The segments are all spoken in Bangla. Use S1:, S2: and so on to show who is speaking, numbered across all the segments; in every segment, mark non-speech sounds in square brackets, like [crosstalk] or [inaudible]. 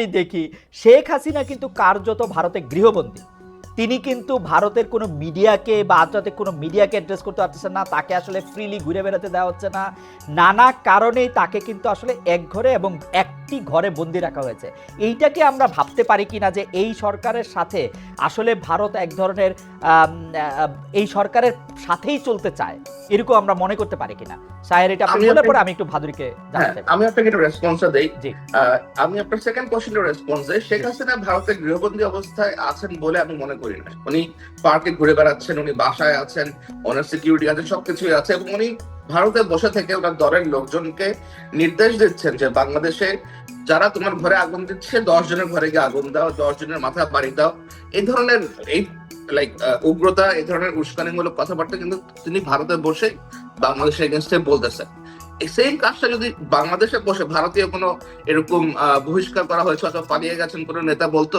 S1: আমি দেখি, শেখ হাসিনা কিন্তু কার্যত ভারতে গৃহবন্দী। তিনি কিন্তু ভারতের কোনো মিডিয়াকে বা আন্তর্জাতিক কোনো মিডিয়াকে অ্যাড্রেস করতে পারতেছেন না, তাকে আসলে ফ্রিলি ঘুরে বেড়াতে দেওয়া হচ্ছে না। নানা কারণেই তাকে কিন্তু আসলে এক ঘরে এবং একটি ঘরে বন্দি রাখা হয়েছে। এইটাকে আমরা ভাবতে পারি কিনা যে এই সরকারের সাথে আসলে ভারত এক ধরনের এই সরকারের সাথেই চলতে চায়। এরকম আমরা মনে করতে পারি কিনা? সাহের এটা আপনি বলার পরে আমি একটু ভাদুরীকে
S2: হ্যাঁ
S1: জানতে চাই।
S2: আমি আপনাকে একটা রেসপন্সটা দেই।
S1: জি।
S2: আমি আপনার সেকেন্ড কোশ্চেনের রেসপন্স দেই। শেখ হাসিনা ভারতের গৃহবন্দী অবস্থায় আছেন বলে আমি মনে করি না। উনি পার্কে ঘুরে বেড়াচ্ছেন উনি বাসায় আছেন ওনার সিকিউরিটি আছে সবকিছুই আছে এবং উনি ভারতে বসে থেকে ওনার দলের লোকজনকে নির্দেশ দিচ্ছেন যে বাংলাদেশে যারা তোমার ঘরে আগুন দিচ্ছে দশ জনের ঘরে গিয়ে আগুন দাও দশ জনের মাথা বাড়ি দাও। এই ধরনের এই লাইক উগ্রতা, এই ধরনের উস্কানিমূলক কথাবার্তা কিন্তু তিনি ভারতে বসে বাংলাদেশের এগেনস্টে বলতেছেন। এই সেম কাজটা যদি বাংলাদেশে বসে, ভারতীয় কোনো এরকম বহিষ্কার করা হয়েছে অথবা পালিয়ে গেছেন কোনো নেতা বলতো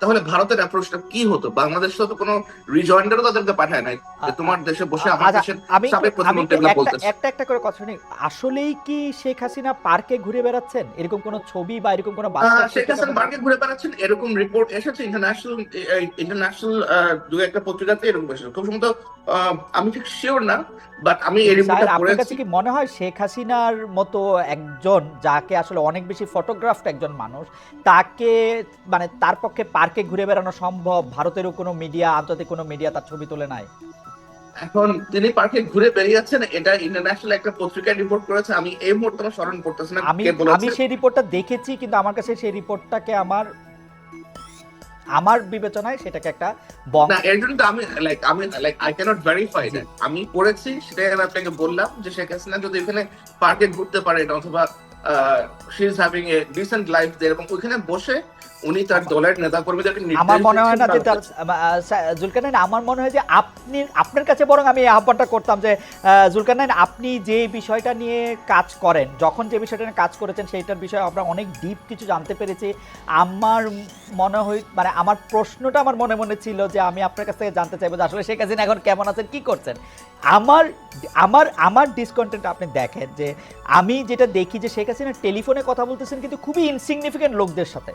S2: তাহলে ভারতের অ্যাপ্রোচটা কি হতো? বাংলাদেশ তো কোনো রিজয়েন্ডারও তাদেরকে পাঠায় নাই। যে তোমার দেশে বসে আমার
S1: আচ্ছা,
S2: দেশের সাবেক প্রধানমন্ত্রী বলতেছে।
S1: একটা একটা করে কথা শুনি আসলেই কি শেখ হাসিনা পার্কে ঘুরে বেড়াচ্ছেন? এরকম কোনো ছবি বা এরকম কোনো
S2: শেখ হাসান মার্কে ঘুরে বেড়াচ্ছেন এরকম রিপোর্ট এসেছে ইন্টারন্যাশনাল ইন্টারন্যাশনাল দু একটা পত্রিকাতে এরকম এসেছে। খুব সম্ভবত আমি ঠিক শিওর না বাট আমি এই রিপোর্টটা
S1: আপনার কাছে কি মনে হয় শেখ হাসিনার মতো একজন যাকে আসলে অনেক বেশি ফটোগ্রাফড একজন মানুষ তাকে মানে তার পক্ষে পার্কে ঘুরে বেড়ানো সম্ভব? ভারতেরও কোনো মিডিয়া আন্তর্জাতিক কোনো মিডিয়া তার ছবি তোলে নাই।
S2: এখন তিনি পার্কে ঘুরে বেরিয়েছেন এটা ইন্টারন্যাশনাল একটা পত্রিকায় রিপোর্ট করেছে। আমি এই মুহূর্তে আমার স্মরণ করতেছি না
S1: আমি আমি সেই রিপোর্টটা দেখেছি কিন্তু আমার কাছে সেই রিপোর্টটাকে আমার আমার বিবেচনায় সেটাকে একটা
S2: না এর জন্য আমি লাইক আমি like I cannot verify that আমি পড়েছি সেটাই আমি আপনাকে বললাম যে শেখ হাসিনা যদি এখানে পার্কে ঘুরতে পারেন অথবা she is having a decent life there এবং ওখানে বসে উনি তার দলের নেতা কর্মীদেরকে
S1: আমার মনে হয় না যে তার
S2: দিচ্ছেন
S1: জুলকানাইন আমার মনে হয় যে আপনি আপনার কাছে বরং আমি এই আহ্বানটা করতাম যে আহ, জুলকানাইন আপনি যে বিষয়টা নিয়ে কাজ করেন যখন যে বিষয়টা নিয়ে কাজ করেছেন সেইটার বিষয়ে আমরা অনেক ডিপ কিছু জানতে পেরেছি। আমার মনে হয় মানে আমার প্রশ্নটা আমার মনে মনে ছিল যে আমি আপনার কাছ থেকে জানতে চাইব যে আসলে শেখ হাসিনা এখন কেমন আছেন কি করছেন। আমার আমার আমার ডিসকন্টেন্ট আপনি দেখেন যে আমি যেটা দেখি যে শেখ হাসিনা টেলিফোনে কথা বলতেছেন কিন্তু খুবই ইনসিগনিফিকেন্ট লোকদের সাথে।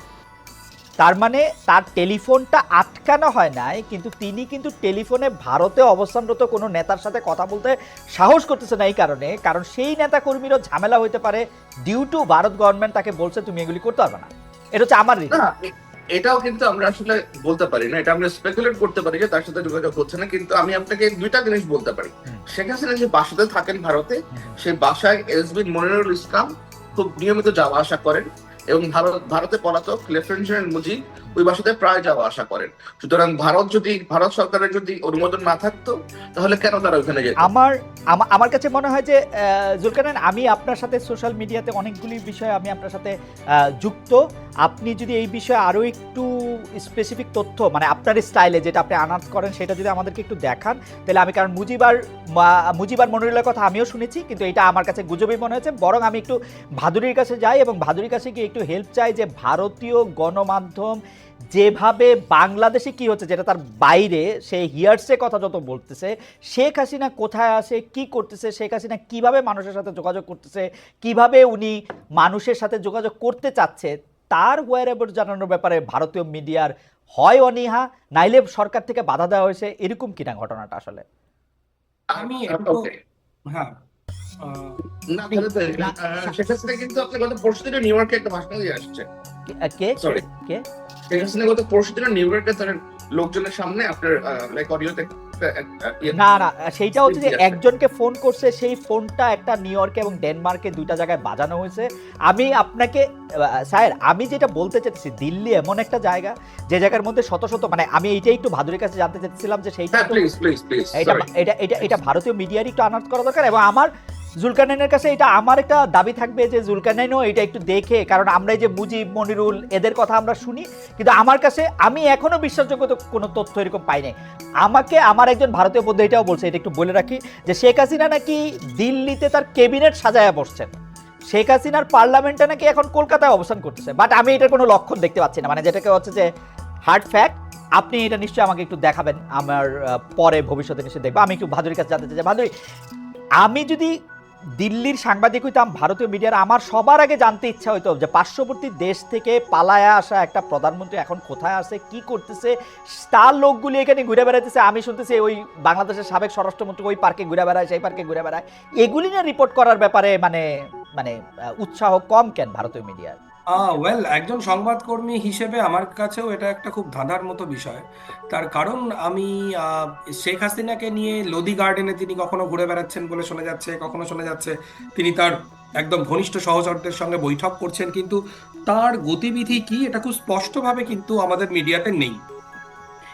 S1: তার মানে তার টেলিফোনটা আটকানো হয় নাই কিন্তু তিনি কিন্তু টেলিফোনে ভারতে অবস্থানরত কোনো নেতার সাথে কথা বলতে সাহস করতেছে না এই কারণে কারণ সেই নেতা কর্মীরও ঝামেলা হইতে পারে ডিউ টু ভারত গভর্নমেন্ট তাকে বলছে তুমি এগুলি করতে পারবে না। এটা হচ্ছে আমার
S2: এটাও কিন্তু আমরা আসলে বলতে পারি না এটা আমরা স্পেকুলেট করতে পারি যে তার সাথে যোগাযোগ হচ্ছে না কিন্তু আমি আপনাকে দুইটা জিনিস বলতে পারি। শেখ হাসিনা যে বাসাতে থাকেন ভারতে সেই বাসায় এসবি মনিরুল ইসলাম খুব নিয়মিত যাওয়া আসা করেন এবং ভারত ভারতে পলাতক লেফটেন্যান্ট জেনারেল মুজিব ওই বাসাতে প্রায় যাওয়া আসা করেন। সুতরাং ভারত যদি ভারত সরকারের যদি অনুমোদন না থাকতো তাহলে কেন তারা ওখানে যেত?
S1: আমার আমার কাছে মনে হয় যে আহ, জুলকারনাইন আমি আপনার সাথে সোশ্যাল মিডিয়াতে অনেকগুলি বিষয় আমি আপনার সাথে যুক্ত। আপনি যদি এই বিষয়ে আরও একটু স্পেসিফিক তথ্য মানে আপনার স্টাইলে যেটা আপনি আনাউন্স করেন, সেটা যদি আমাদেরকে একটু দেখান, তাহলে আমি কারণ মুজিবার মুজিবার মনিরুলের কথা আমিও শুনেছি, কিন্তু এটা আমার কাছে গুজবই মনে হয়েছে। বরং আমি একটু ভাদুরীর কাছে যাই এবং ভাদুরীর কাছে গিয়ে একটু হেল্প চাই যে ভারতীয় গণমাধ্যম যেভাবে বাংলাদেশে কি হচ্ছে, যেটা তার বাইরে, সে হিয়ার্সে কথা যত বলতেছে, শেখ হাসিনা কোথায় আসে কি করতেছে, শেখ হাসিনা কীভাবে মানুষের সাথে যোগাযোগ করতেছে, কীভাবে উনি মানুষের সাথে যোগাযোগ করতে চাচ্ছে তার ওয়ার জানানোর ব্যাপারে ভারতীয় মিডিয়ার হয় অনীহা নাইলে সরকার থেকে বাধা দেওয়া হয়েছে এরকম কিনা ঘটনাটা আসলে?
S3: আমি
S2: আহ,
S3: একটু-
S2: okay.
S3: হ্যাঁ।
S2: না তাহলে তো, আহ, শেখ হাসিনা কিন্তু আপনি গত পরশু দিনে নিউ ইয়র্কে একটা ভাষণ দিয়ে আসছে।
S1: কে- কে কে?
S2: শেখ গত পরশু দিনে নিউ ইয়র্কে তার লোকজনের সামনে আপনার লাইক অডিওতে ইয়ে
S1: না না সেইটা হচ্ছে যে একজনকে ফোন করছে সেই ফোনটা একটা নিউ ইয়র্কে এবং ডেনমার্কে দুইটা জায়গায় বাজানো হয়েছে। আমি আপনাকে স্যার আমি যেটা বলতে চাচ্ছি দিল্লি এমন একটা জায়গা যে জায়গার মধ্যে শত শত মানে আমি এইটাই একটু ভাদুরের কাছে জানতে চাচ্ছিলাম যে সেইটা
S2: হ্যাঁ
S1: এটা এটা এটা ভারতীয় মিডিয়ারই একটু আনার্থ করা দরকার এবং আমার জুলকানাইনের কাছে এটা আমার একটা দাবি থাকবে যে জুলকানাইনও এটা একটু দেখে, কারণ আমরা যে মুজিব, মনিরুল, এদের কথা আমরা শুনি। কিন্তু আমার কাছে, আমি এখনও বিশ্বাসযোগ্য কোনো তথ্য এরকম পাই নাই। আমাকে আমার একজন ভারতীয় বন্ধু এটাও বলছে, এটা একটু বলে রাখি, যে শেখ হাসিনা নাকি দিল্লিতে তার ক্যাবিনেট সাজায়া বসছেন। শেখ হাসিনার পার্লামেন্টে নাকি এখন কলকাতায় অবস্থান করতেছে। বাট আমি এটার কোনো লক্ষণ দেখতে পাচ্ছি না। মানে যেটাকে হচ্ছে যে হার্ড ফ্যাক্ট আপনি এটা নিশ্চয়ই আমাকে একটু দেখাবেন। আমার পরে ভবিষ্যতে নিশ্চয়ই দেখব। আমি একটু ভাদুরির কাছে জানতে চাই ভাদুরি, আমি যদি দিল্লির সাংবাদিক হইতাম, ভারতীয় মিডিয়ার। আমার সবার আগে জানতে ইচ্ছা হইতো যে পার্শ্ববর্তী দেশ থেকে পালায়া আসা একটা প্রধানমন্ত্রী এখন কোথায় আছে, কি করতেছে, তার লোকগুলি এখানে ঘুরে বেড়াইতেছে। আমি শুনতেছি ওই বাংলাদেশের সাবেক স্বরাষ্ট্রমন্ত্রী ওই পার্কে ঘুরে বেড়ায়, সেই পার্কে ঘুরে বেড়ায়। এগুলি না রিপোর্ট করার ব্যাপারে মানে মানে উৎসাহ কম কেন ভারতীয় মিডিয়ার
S3: ওয়েল একজন সংবাদকর্মী হিসেবে আমার কাছেও এটা একটা খুব ধাঁধার মতো বিষয়। তার কারণ আমি আহ, শেখ হাসিনাকে নিয়ে লোদি গার্ডেনে তিনি কখনো ঘুরে বেড়াচ্ছেন বলে শোনা যাচ্ছে কখনো শোনা যাচ্ছে তিনি তার একদম ঘনিষ্ঠ সহচরদের সঙ্গে বৈঠক করছেন কিন্তু তার গতিবিধি কি এটা খুব স্পষ্টভাবে কিন্তু আমাদের মিডিয়াতে নেই।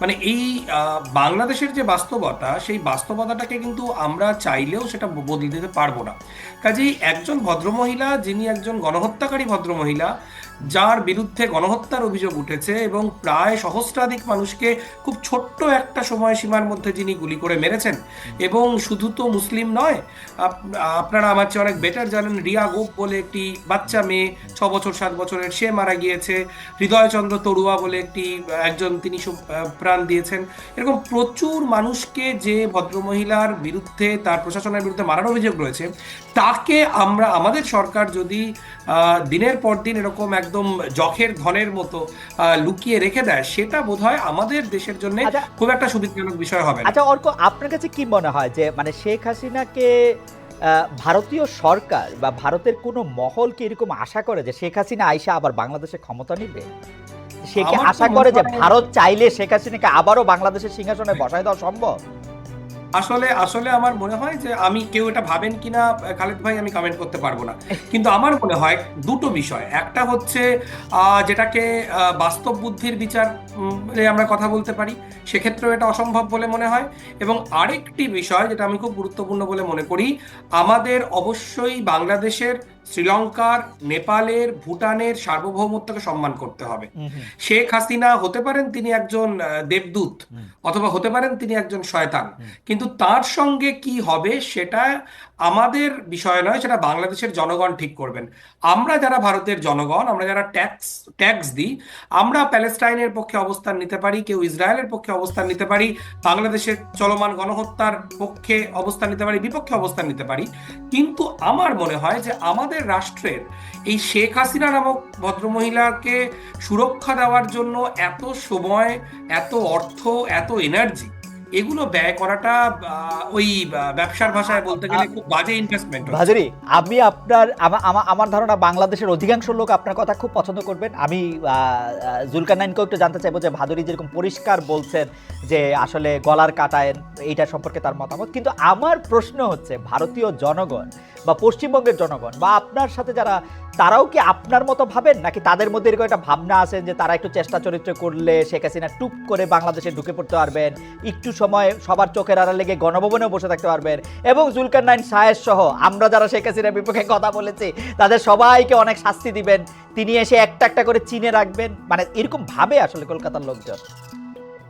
S3: মানে এই বাংলাদেশের যে বাস্তবতা, সেই বাস্তবতাটাকে কিন্তু আমরা চাইলেও সেটা বদলে দিতে পারব না। কাজেই একজন ভদ্রমহিলা, যিনি একজন গণহত্যাকারী ভদ্রমহিলা যার বিরুদ্ধে গণহত্যার অভিযোগ উঠেছে এবং প্রায় সহস্রাধিক মানুষকে খুব ছোট্ট একটা সময়সীমার মধ্যে যিনি গুলি করে মেরেছেন। এবং শুধু তো মুসলিম নয়, আপ- আপনারা আমার চেয়ে অনেক বেটার জানেন, রিয়া গোপ বলে একটি বাচ্চা মেয়ে, ছ বছর, সাত বছরের, সে মারা গিয়েছে। হৃদয়চন্দ্র তরুয়া বলে একটি, একজন তিনি প্রাণ দিয়েছেন। এরকম প্রচুর মানুষকে যে ভদ্রমহিলার বিরুদ্ধে, তার প্রশাসনের বিরুদ্ধে মারার অভিযোগ রয়েছে, তাকে আমরা, আমাদের সরকার যদি দিনের পর দিন এরকম একদম জখের ধনের মতো লুকিয়ে রেখে দেয় সেটা বোধহয় আমাদের দেশের জন্য
S1: আচ্ছা।
S3: খুব একটা সুবিধাজনক বিষয় হবে
S1: আচ্ছা অর্ক আপনার কাছে কি মনে হয় যে মানে শেখ হাসিনাকে ভারতীয় সরকার বা ভারতের কোনো মহল কি এরকম আশা করে যে শেখ হাসিনা আইসা আবার বাংলাদেশে ক্ষমতা নিবে? সে কি আশা করে যে ভারত চাইলে শেখ হাসিনাকে আবারও বাংলাদেশের সিংহাসনে বসায় দেওয়া সম্ভব?
S3: আসলে আসলে আমার মনে হয় যে আমি কেউ এটা ভাবেন কিনা খালেদ ভাই আমি কমেন্ট করতে পারব না। [laughs] কিন্তু আমার মনে হয় দুটো বিষয়। একটা হচ্ছে যেটাকে বাস্তব বুদ্ধির বিচার আমরা কথা বলতে পারি সেক্ষেত্রেও এটা অসম্ভব বলে মনে হয়। এবং আরেকটি বিষয় যেটা আমি খুব গুরুত্বপূর্ণ বলে মনে করি আমাদের অবশ্যই বাংলাদেশের শ্রীলঙ্কার নেপালের ভুটানের সার্বভৌমত্বকে সম্মান করতে হবে। শেখ হাসিনা হতে পারেন তিনি একজন দেবদূত অথবা হতে পারেন তিনি একজন শয়তান। কিন্তু তার সঙ্গে কি হবে সেটা আমাদের বিষয় নয় সেটা বাংলাদেশের জনগণ ঠিক করবেন। আমরা যারা ভারতের জনগণ আমরা যারা ট্যাক্স ট্যাক্স দিই আমরা প্যালেস্টাইনের পক্ষে অবস্থান নিতে পারি কেউ ইসরায়েলের পক্ষে অবস্থান নিতে পারি বাংলাদেশের চলমান গণহত্যার পক্ষে অবস্থান নিতে পারি বিপক্ষে অবস্থান নিতে পারি। কিন্তু আমার মনে হয় যে আমাদের রাষ্ট্রের এই শেখ হাসিনা নামক ভদ্রমহিলাকে সুরক্ষা দেওয়ার জন্য এত সময়, এত অর্থ, এত এনার্জি এগুলো ব্যয় করাটা ওই ব্যবসার ভাষায় বলতে গেলে খুব বাজে ইনভেস্টমেন্ট
S1: আমি আপনার, আমা- আমা- আমার ধারণা বাংলাদেশের অধিকাংশ লোক আপনার কথা খুব পছন্দ করবেন। আমি জুলকানাইনকেও একটু জানতে চাইব যে ভাদুরি যেরকম পরিষ্কার বলছেন যে আসলে গলার কাটায় এইটা সম্পর্কে তার মতামত। কিন্তু আমার প্রশ্ন হচ্ছে, ভারতীয় জনগণ বা পশ্চিমবঙ্গের জনগণ বা আপনার সাথে যারা, তারাও কি আপনার মতো ভাবেন? নাকি তাদের মধ্যে এরকম একটা ভাবনা আছে যে তারা একটু চেষ্টা চরিত্র করলে শেখ হাসিনা টুপ করে বাংলাদেশে ঢুকে পড়তে পারবেন? একটু সময় সবার চোখের আড়া লেগে গণভবনেও বসে থাকতে পারবেন? এবং জুলকার নাইন সায়ের সহ আমরা যারা শেখ হাসিনার বিপক্ষে কথা বলেছি, তাদের সবাইকে অনেক শাস্তি দিবেন। তিনি এসে একটা একটা করে চিনে রাখবেন। মানে এরকম ভাবে আসলে কলকাতার লোকজন।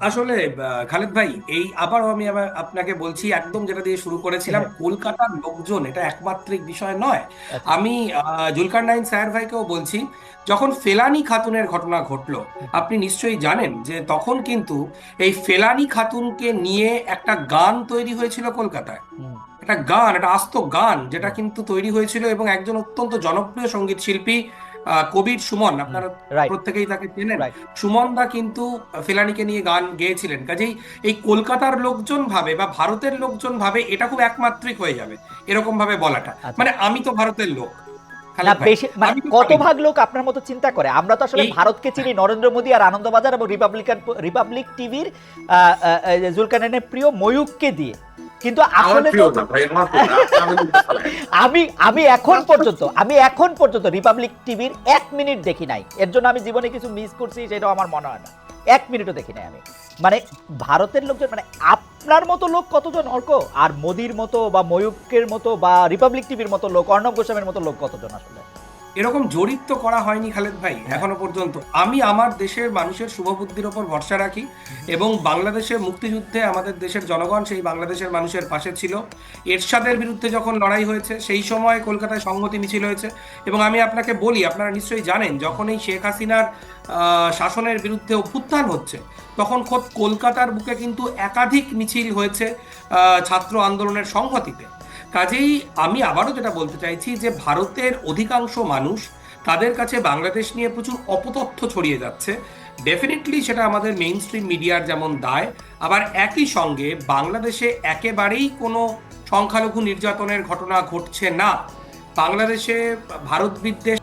S3: আসলে খালেদ ভাই এই আবারও আমি আবার আপনাকে বলছি একদম যেটা দিয়ে শুরু করেছিলাম
S1: হ্যাঁ।
S3: কলকাতার লোকজন এটা একমাত্রিক বিষয় নয়।
S1: আচ্ছা।
S3: আমি জুলকার নাইন স্যার ভাইকেও বলছি যখন ফেলানি খাতুনের ঘটনা ঘটলো আপনি নিশ্চয়ই জানেন যে তখন কিন্তু এই ফেলানি খাতুনকে নিয়ে একটা গান তৈরি হয়েছিল কলকাতায়। একটা গান একটা আস্ত গান যেটা কিন্তু তৈরি হয়েছিল এবং একজন অত্যন্ত জনপ্রিয় সংগীত শিল্পী কবির সুমন আপনারা প্রত্যেকেই তাকে চেনেন। সুমন দা কিন্তু ফেলানিকে নিয়ে গান গেয়েছিলেন। কাজেই এই কলকাতার লোকজন ভাবে বা ভারতের লোকজন ভাবে এটা খুব একমাত্রিক হয়ে যাবে এরকম ভাবে বলাটা।
S1: আচ্ছা।
S3: মানে আমি তো ভারতের লোক
S1: মানে কত ভাগ লোক আপনার মতো চিন্তা করে? আমরা তো আসলে ভারতকে চিনি নরেন্দ্র মোদী আর আনন্দবাজার এবং রিপাবলিকান রিপাবলিক টিভির জুলকানের প্রিয় ময়ূককে দিয়ে। কিন্তু আসলে। আমি আমি এখন পর্যন্ত আমি এখন পর্যন্ত রিপাবলিক টিভির এক মিনিট দেখি নাই। এর জন্য আমি জীবনে কিছু মিস করছি সেটাও আমার মনে হয় না। এক মিনিটও দেখি নাই আমি। মানে ভারতের লোকজন মানে আপনার মতো লোক কতজন অর্ক? আর মোদির মতো বা ময়ূকের মতো বা রিপাবলিক টিভির মতো লোক অর্ণব গোস্বামীর মতো লোক কতজন আসলে?
S3: এরকম জরিপ তো করা হয়নি খালেদ ভাই এখনও পর্যন্ত। আমি আমার দেশের মানুষের শুভবুদ্ধির ওপর ভরসা রাখি এবং বাংলাদেশের মুক্তিযুদ্ধে আমাদের দেশের জনগণ সেই বাংলাদেশের মানুষের পাশে ছিল। এরশাদের বিরুদ্ধে যখন লড়াই হয়েছে সেই সময় কলকাতায় সংহতি মিছিল হয়েছে এবং আমি আপনাকে বলি আপনারা নিশ্চয়ই জানেন যখন এই শেখ হাসিনার শাসনের বিরুদ্ধে অভ্যুত্থান হচ্ছে তখন খোদ কলকাতার বুকে কিন্তু একাধিক মিছিল হয়েছে ছাত্র আন্দোলনের সংহতিতে। কাজেই আমি আবারও যেটা বলতে চাইছি যে ভারতের অধিকাংশ মানুষ তাদের কাছে বাংলাদেশ নিয়ে প্রচুর অপতথ্য ছড়িয়ে যাচ্ছে। ডেফিনেটলি সেটা আমাদের মেইন স্ট্রিম মিডিয়ার যেমন দায়, আবার একই সঙ্গে বাংলাদেশে একেবারেই কোনো সংখ্যালঘু নির্যাতনের ঘটনা ঘটছে না। বাংলাদেশে ভারত বিদ্বেষ